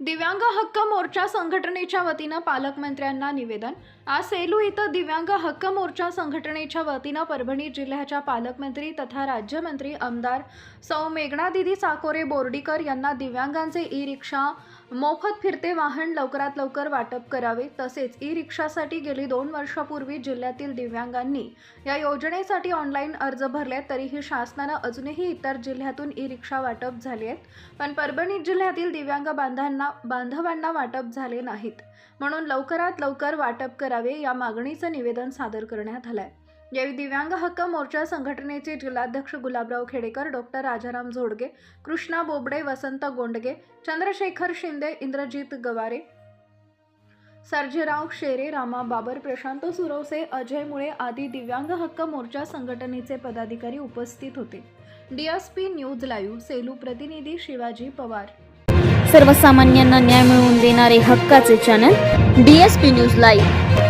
दिव्यांग हक्क मोर्चा संघटनेच्या वतीनं पालकमंत्र्यांना निवेदन. आज सेलू इथं दिव्यांग हक्क मोर्चा संघटनेच्या वतीनं परभणी जिल्ह्याच्या पालकमंत्री तथा राज्यमंत्री आमदार सौ मेघना दिदी चाकोरे बोर्डीकर यांना दिव्यांगांचे ई रिक्षा मोफत फिरते वाहन लवकरात लवकर वाटप करावे. तसेच ई रिक्षासाठी गेली दोन वर्षापूर्वी जिल्ह्यातील दिव्यांगांनी या योजनेसाठी ऑनलाईन अर्ज भरले तरीही शासनानं अजूनही इतर जिल्ह्यातून ई रिक्षा वाटप झाली आहेत. पण परभणी जिल्ह्यातील दिव्यांग बांधांना बांधवांना वाटप झाले नाहीत. म्हणून लवकरात लवकर वाटप करावे या मागणीचं निवेदन सादर करण्यात आलं आहे यावेळी दिव्यांग हक्क मोर्चा संघटनेचे जिल्हाध्यक्ष गुलाबराव खेडेकर डॉक्टर राजाराम जोडगे कृष्णा बोबडे वसंत गोंडगे चंद्रशेखर शिंदे इंद्रजित गवारे सर्जेराव शेरे रामा बाबर प्रशांत सुरवसे अजय मुळे आदी दिव्यांग हक्क मोर्चा संघटनेचे पदाधिकारी उपस्थित होते. डीएसपी न्यूज लाईव्ह सेलू प्रतिनिधी शिवाजी पवार. सर्वसामान्यांना न्याय मिळवून देणारे हक्काचे channel D S P news live.